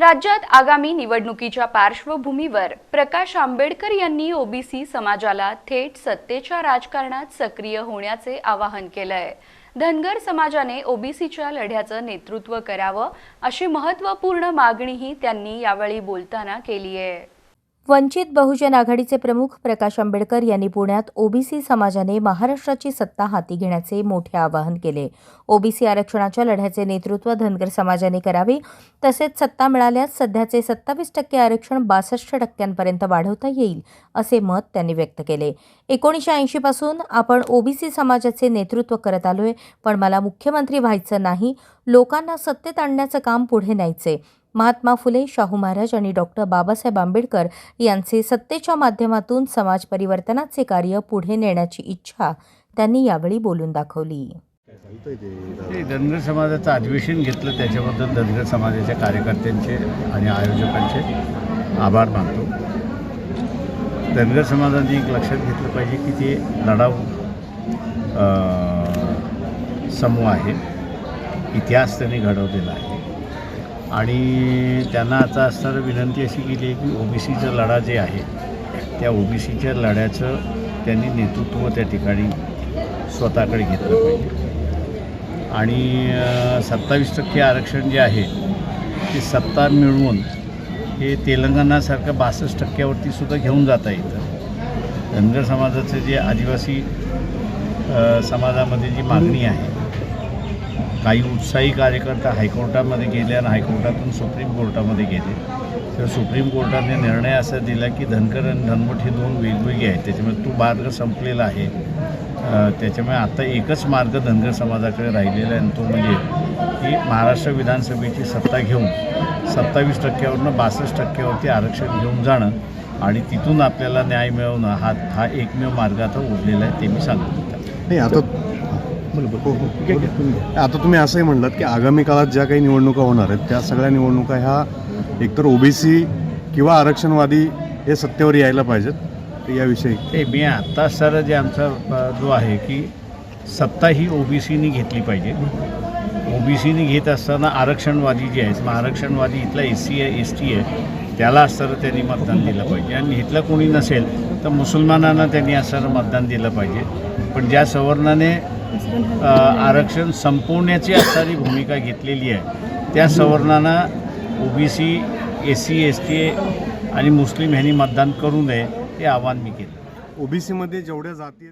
राज्यात आगामी निवडणुकीच्या पार्श्वभूमीवर प्रकाश आंबेडकर यांनी ओबीसी समाजाला थेट सत्तेच्या राजकारणात सक्रिय होण्याचे आवाहन केलंय. धनगर समाजाने ओबीसीच्या लढ्याचं नेतृत्व करावं अशी महत्त्वपूर्ण मागणीही त्यांनी यावेळी बोलताना केली आहे वंचित बहुजन आघाडीचे प्रमुख प्रकाश आंबेडकर यांनी पुण्यात ओबीसी समाजाने महाराष्ट्राची सत्ता हाती घेण्याचे मोठे आवाहन केले. ओबीसी आरक्षणाच्या लढ्याचे नेतृत्व धनगर समाजाने करावे तसेच सत्ता मिळाल्यास सध्याचे सत्तावीस टक्के आरक्षण बासष्ट टक्क्यांपर्यंत वाढवता येईल असे मत त्यांनी व्यक्त केले. एकोणीसशे ऐंशीपासून आपण ओबीसी समाजाचे नेतृत्व करत आलोय पण मला मुख्यमंत्री व्हायचं नाही लोकांना सत्तेत आणण्याचं काम पुढे न्यायचे महात्मा फुले शाहू महाराज आणि डॉक्टर बाबासाहेब आंबेडकर यांचे सत्तेच्या माध्यमातून समाज परिवर्तनाचे कार्य पुढे नेण्याची इच्छा त्यांनी यावेळी बोलून दाखवली. धनगर समाजाचं अधिवेशन घेतलं त्याच्याबद्दल धनगर समाजाच्या कार्यकर्त्यांचे आणि आयोजकांचे आभार मानतो. धनगर समाजाने एक लक्षात घेतलं पाहिजे की ते लढाऊ समूह आहे. इतिहास त्यांनी घडवलेला आहे. आणि त्यांना आता असणारी विनंती अशी केली आहे की ओबीसीचा लढा जे आहे त्या ओबीसीच्या लढ्याचं त्यांनी नेतृत्व त्या ठिकाणी स्वतःकडे घेतलं पाहिजे. आणि सत्तावीस टक्के आरक्षण जे आहे ते सत्ता मिळवून हे तेलंगणासारखं बासष्ट टक्क्यावरती सुद्धा घेऊन जाता येतं. धनगर समाजाचं जे आदिवासी समाजामध्ये जी मागणी आहे काही उत्साही कार्यकर्ता हायकोर्टामध्ये गेले आणि हायकोर्टातून सुप्रीम कोर्टामध्ये गेले. तर सुप्रीम कोर्टाने निर्णय असा दिला की धनकर आणि धनवट हे दोन वेगवेगळे आहेत. त्याच्यामुळे तो मार्ग संपलेला आहे. त्याच्यामुळे आता एकच मार्ग धनगर समाजाकडे राहिलेला आहे आणि तो म्हणजे की महाराष्ट्र विधानसभेची सत्ता घेऊन सत्तावीस टक्क्यावरनं बासष्ट टक्क्यावरती आरक्षण घेऊन जाणं आणि तिथून आपल्याला न्याय मिळवणं हा हा एकमेव मार्ग आता उरलेला आहे ते मी सांगतो. नाही आता हो, हो. आता तुम्ही असंही म्हणलात की आगामी काळात ज्या काही निवडणुका होणार आहेत त्या सगळ्या निवडणुका ह्या एकतर ओबीसी किंवा आरक्षणवादी हे सत्तेवर यायला पाहिजेत याविषयी. ते मी आत्ता सर जे आमचा जो आहे की सत्ता ही ओबीसीनी घेतली पाहिजे. ओबीसीनी घेत असताना आरक्षणवादी जे आहेत मग आरक्षणवादी इथला एस सी आहे एस टी आहे त्याला असताना त्यांनी मतदान दिलं पाहिजे. आणि इथलं कोणी नसेल तर मुसलमानांना त्यांनी असताना मतदान दिलं पाहिजे. पण ज्या सवर्णाने आरक्षण संपवण्याची असणारी भूमिका घेतलेली आहे. त्या सवर्णांना OBC S C S T आणि मुस्लिम ह्यांनी मतदान करू नये हे आवाहन मी केलं. ओबीसीमध्ये जेवढ्या जाती आहेत